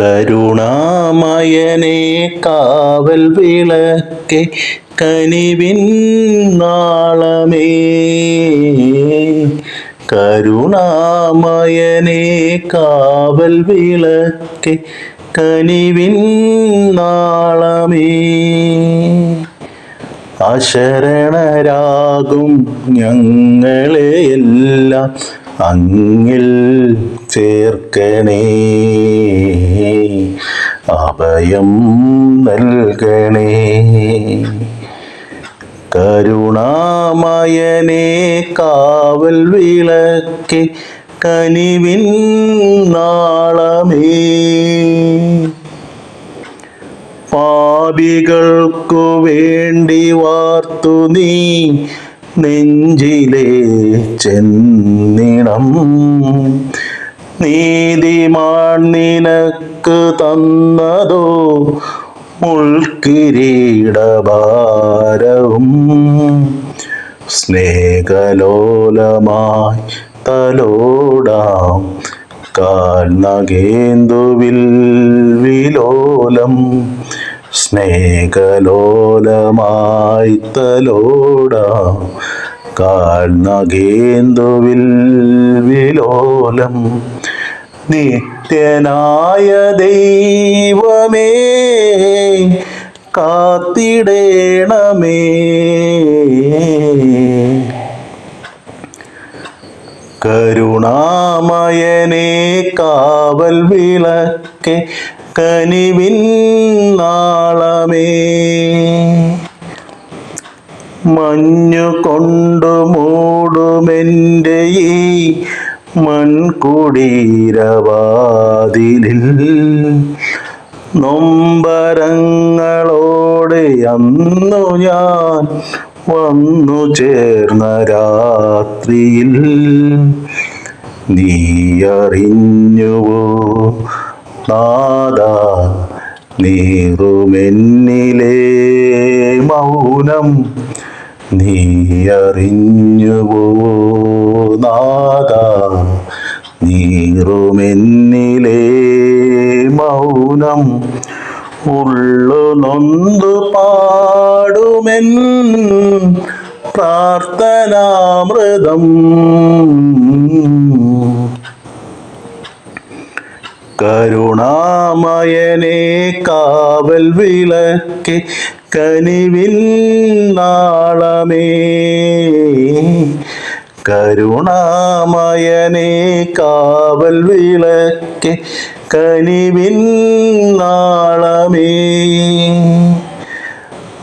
കരുണാമയനെ കാവൽ വിളക്കെ കനിവിൻ നാളമേ. കരുണാമയനെ കാവൽ വിളക്കെ കനിവിൻ നാളമേ. അശരണരാകും ഞങ്ങളെയെല്ലാം അങ്ങിൽ ചേർക്കണേ. അഭയം നൽകണേ. കരുണാമയനെ കാവൽ വിളക്കെ കനിവിൻ നാളമേ. പാപികൾക്കു വേണ്ടി വാർത്തു നീ നെഞ്ചിലെ ചെന്നിണം. നീതിമാൻ നിനക്ക് തന്നതോ മുൾക്കിരീടഭാരവും സ്നേഹലോലമായി തലോടാം. കാൽനഗേന്ദുവിൽ വിലോലം. സ്നേഹലോലമായി തലോടാം. കാൽനഗേന്ദുവിൽ വിലോലം. നിത്യനായ ദൈവമേ കാത്തിടേണമേ. കരുണാമയനെ കാവൽ വിളക്കെ കനിവിൻ നാളമേ. മഞ്ഞു കൊണ്ടു മൂടുമെന്റെ ഈ മൺകുടീരവാതിലിൽ നൊമ്പരങ്ങളോടെ അന്നു ഞാൻ വന്നു ചേർന്ന രാത്രിയിൽ. നീ അറിഞ്ഞുവോ നാദ നീറുമെന്നിലെ മൗനം നീ അറിഞ്ഞുവോ നാദ നീറുമെന്നിലെ മൗനം ഉള്ളു നൊന്തു പാടുമെൻ പ്രാർത്ഥനാമൃതം. കരുണാമയനെ കാവൽ വിളക്കെ കനിവിൻ നാളമേ. കരുണാമയനെ കാവൽ വിളക്കെ കനിവിൻ നാളമേ.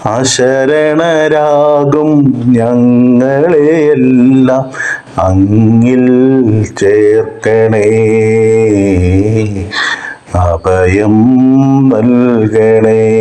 അശരണരാകും ഞങ്ങളെയെല്ലാം അങ്ങിൽ ചേർക്കണേ. അഭയം നൽകണേ.